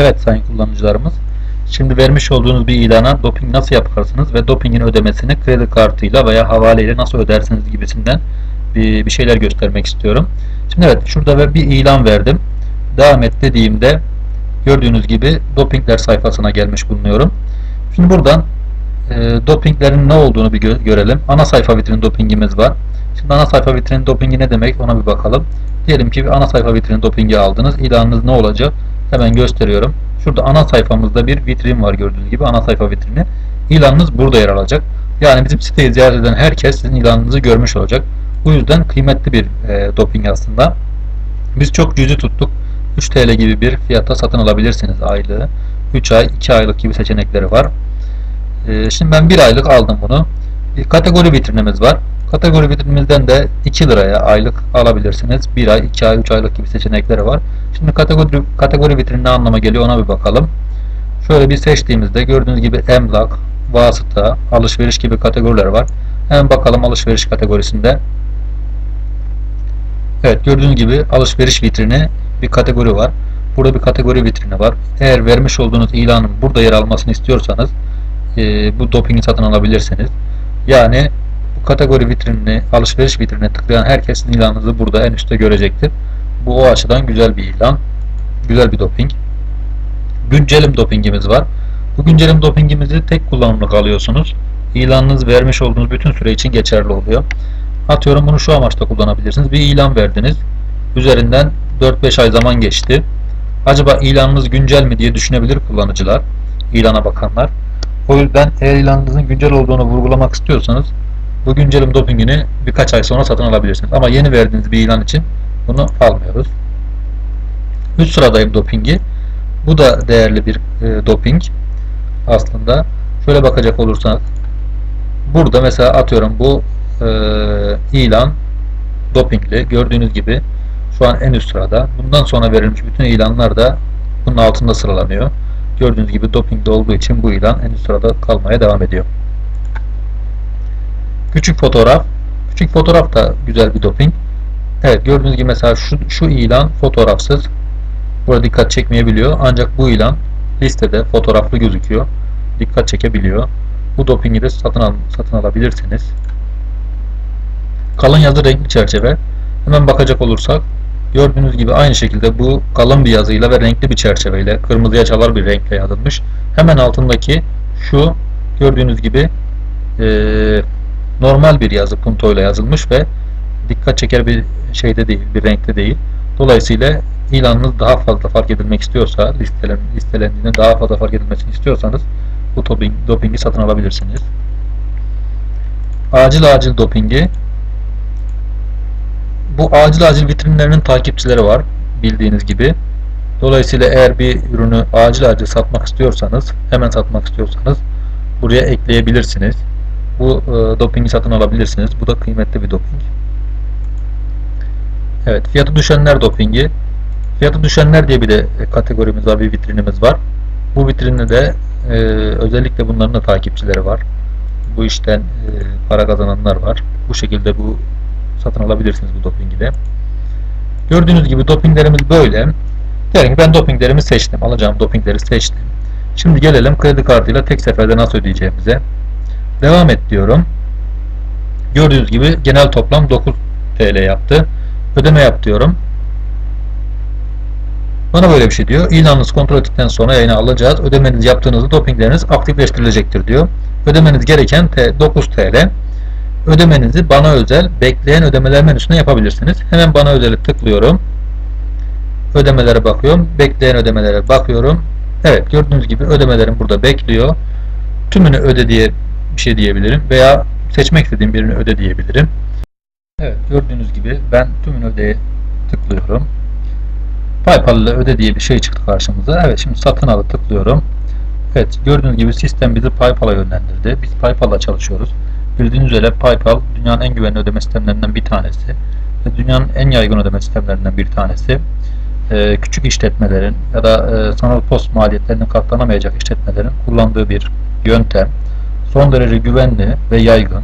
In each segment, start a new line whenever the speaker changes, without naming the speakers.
Evet sayın kullanıcılarımız. Şimdi vermiş olduğunuz bir ilana doping nasıl yaparsınız ve dopingin ödemesini kredi kartıyla veya havaleyle nasıl ödersiniz gibisinden bir, bir şeyler göstermek istiyorum. Şimdi evet şurada bir ilan verdim. Devam et dediğimde gördüğünüz gibi dopingler sayfasına gelmiş bulunuyorum. Şimdi buradan e, dopinglerin ne olduğunu bir gö- görelim. Ana sayfa vitrin dopingimiz var. Şimdi ana sayfa vitrin dopingi ne demek ona bir bakalım. Diyelim ki bir ana sayfa vitrin dopingi aldınız. İlanınız ne olacak? Hemen gösteriyorum. Şurada ana sayfamızda bir vitrin var gördüğünüz gibi ana sayfa vitrini. İlanınız burada yer alacak. Yani bizim siteyi ziyaret eden herkes sizin ilanınızı görmüş olacak. Bu yüzden kıymetli bir e, doping aslında. Biz çok cüzi tuttuk. 3 TL gibi bir fiyata satın alabilirsiniz aylığı. 3 ay, 2 aylık gibi seçenekleri var. E, şimdi ben 1 aylık aldım bunu. Bir kategori vitrinimiz var. Kategori vitrinimizden de 2 liraya aylık alabilirsiniz. 1 ay, 2 ay, 3 aylık gibi seçenekleri var. Şimdi kategori, kategori vitrini ne anlama geliyor ona bir bakalım. Şöyle bir seçtiğimizde gördüğünüz gibi emlak, vasıta, alışveriş gibi kategoriler var. Hemen bakalım alışveriş kategorisinde. Evet gördüğünüz gibi alışveriş vitrini bir kategori var. Burada bir kategori vitrini var. Eğer vermiş olduğunuz ilanın burada yer almasını istiyorsanız e, bu dopingi satın alabilirsiniz. Yani bu kategori vitrinini, alışveriş vitrinine tıklayan herkesin ilanınızı burada en üstte görecektir. Bu o açıdan güzel bir ilan. Güzel bir doping. Güncelim dopingimiz var. Bu güncelim dopingimizi tek kullanımlık alıyorsunuz. İlanınız vermiş olduğunuz bütün süre için geçerli oluyor. Atıyorum bunu şu amaçla kullanabilirsiniz. Bir ilan verdiniz. Üzerinden 4-5 ay zaman geçti. Acaba ilanınız güncel mi diye düşünebilir kullanıcılar. ilana bakanlar. O yüzden eğer ilanınızın güncel olduğunu vurgulamak istiyorsanız bu güncelim dopingini birkaç ay sonra satın alabilirsiniz. Ama yeni verdiğiniz bir ilan için bunu almıyoruz. Üst sıradayım dopingi. Bu da değerli bir e, doping aslında. Şöyle bakacak olursak burada mesela atıyorum bu e, ilan dopingli. Gördüğünüz gibi şu an en üst sırada. Bundan sonra verilmiş bütün ilanlar da bunun altında sıralanıyor. Gördüğünüz gibi dopingli olduğu için bu ilan en üst sırada kalmaya devam ediyor. Küçük fotoğraf. Küçük fotoğraf da güzel bir doping. Evet gördüğünüz gibi mesela şu, şu ilan fotoğrafsız. Burada dikkat çekmeyebiliyor. Ancak bu ilan listede fotoğraflı gözüküyor. Dikkat çekebiliyor. Bu dopingi de satın, al, satın alabilirsiniz. Kalın yazı renkli çerçeve. Hemen bakacak olursak gördüğünüz gibi aynı şekilde bu kalın bir yazıyla ve renkli bir çerçeveyle kırmızıya çalar bir renkle yazılmış. Hemen altındaki şu gördüğünüz gibi eee normal bir yazı puntoyla yazılmış ve dikkat çeker bir şeyde değil, bir renkte değil. Dolayısıyla ilanınız daha fazla fark edilmek istiyorsa, listelen, listelendiğinde daha fazla fark edilmesini istiyorsanız bu doping, dopingi satın alabilirsiniz. Acil acil dopingi bu acil acil vitrinlerinin takipçileri var bildiğiniz gibi. Dolayısıyla eğer bir ürünü acil acil satmak istiyorsanız, hemen satmak istiyorsanız buraya ekleyebilirsiniz. Bu e, dopingi satın alabilirsiniz. Bu da kıymetli bir doping. Evet, fiyatı düşenler dopingi. Fiyatı düşenler diye bir de kategorimiz var, bir vitrinimiz var. Bu vitrinde de e, özellikle bunların da takipçileri var. Bu işten e, para kazananlar var. Bu şekilde bu satın alabilirsiniz bu dopingi de. Gördüğünüz gibi dopinglerimiz böyle. Diyelim ki ben dopinglerimi seçtim. Alacağım dopingleri seçtim. Şimdi gelelim kredi kartıyla tek seferde nasıl ödeyeceğimize. Devam et diyorum. Gördüğünüz gibi genel toplam 9 TL yaptı. Ödeme yap diyorum. Bana böyle bir şey diyor. İlanınız kontrol ettikten sonra yayına alacağız. Ödemenizi yaptığınızda dopingleriniz aktifleştirilecektir diyor. Ödemeniz gereken 9 TL. Ödemenizi bana özel bekleyen ödemeler menüsüne yapabilirsiniz. Hemen bana özeli tıklıyorum. Ödemelere bakıyorum. Bekleyen ödemelere bakıyorum. Evet gördüğünüz gibi ödemelerim burada bekliyor. Tümünü öde diye bir şey diyebilirim veya seçmek istediğim birini öde diyebilirim. Evet gördüğünüz gibi ben tümünü ödeye tıklıyorum. PayPal ile öde diye bir şey çıktı karşımıza. Evet şimdi satın alı tıklıyorum. Evet gördüğünüz gibi sistem bizi PayPal'a yönlendirdi. Biz PayPal'la çalışıyoruz. Bildiğiniz üzere PayPal dünyanın en güvenli ödeme sistemlerinden bir tanesi ve dünyanın en yaygın ödeme sistemlerinden bir tanesi. Ee, küçük işletmelerin ya da e, sanal post maliyetlerinin katlanamayacak işletmelerin kullandığı bir yöntem. Son derece güvenli ve yaygın.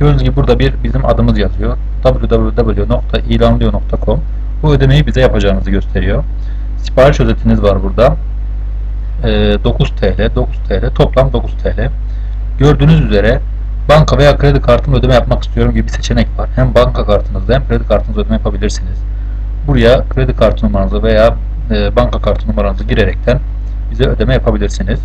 Gördüğünüz gibi burada bir bizim adımız yazıyor. www.ilanlıyor.com Bu ödemeyi bize yapacağınızı gösteriyor. Sipariş özetiniz var burada. e, 9 TL, 9 TL, toplam 9 TL. Gördüğünüz üzere banka veya kredi kartımla ödeme yapmak istiyorum gibi bir seçenek var. Hem banka kartınızda hem kredi kartınızda ödeme yapabilirsiniz. Buraya kredi kartı numaranızı veya e, banka kartı numaranızı girerekten bize ödeme yapabilirsiniz.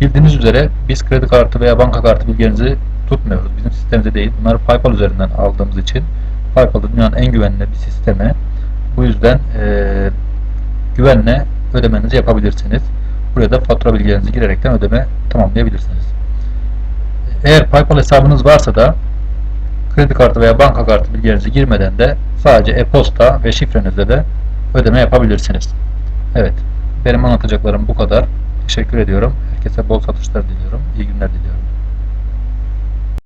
Bildiğiniz üzere biz kredi kartı veya banka kartı bilgilerinizi tutmuyoruz. Bizim sistemimizde değil. Bunları PayPal üzerinden aldığımız için PayPal dünyanın en güvenli bir sistemi. Bu yüzden e, güvenle ödemenizi yapabilirsiniz. Buraya da fatura bilgilerinizi girerekten ödeme tamamlayabilirsiniz. Eğer PayPal hesabınız varsa da kredi kartı veya banka kartı bilgilerinizi girmeden de sadece e-posta ve şifrenizle de ödeme yapabilirsiniz. Evet, benim anlatacaklarım bu kadar. Teşekkür ediyorum. Herkese bol satışlar diliyorum. İyi günler diliyorum.